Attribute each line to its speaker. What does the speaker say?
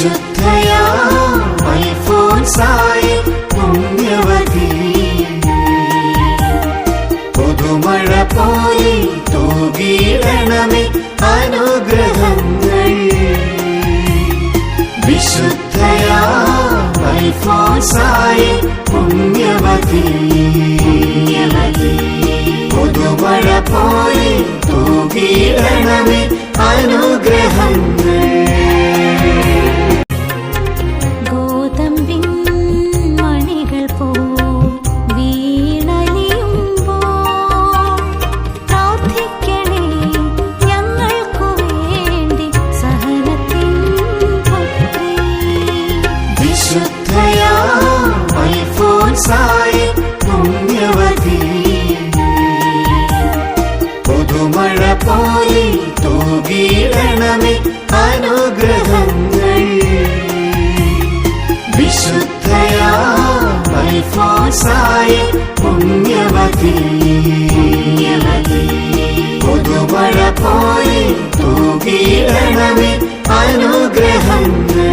Speaker 1: വിശുദ്ധയാ അൽഫോൻസായി പുണ്യവതി. പുതുമഴ പോലെ തൂകിയിടണമേ അനുഗ്രഹങ്ങൾ. വിശുദ്ധയാ അൽഫോൻസായി പുണ്യവതി. പരിശുദ്ധയാ അൽഫോൻസായി പുണ്യവതി. പുതുമഴ പോലെ തൂകിയിടണമേ അനുഗ്രഹങ്ങൾ. വിശുദ്ധയാ അൽഫോൻസായി പുണ്യവതി. പുതുമഴ പോലെ തൂകിയിടണമേ അനുഗ്രഹങ്ങൾ.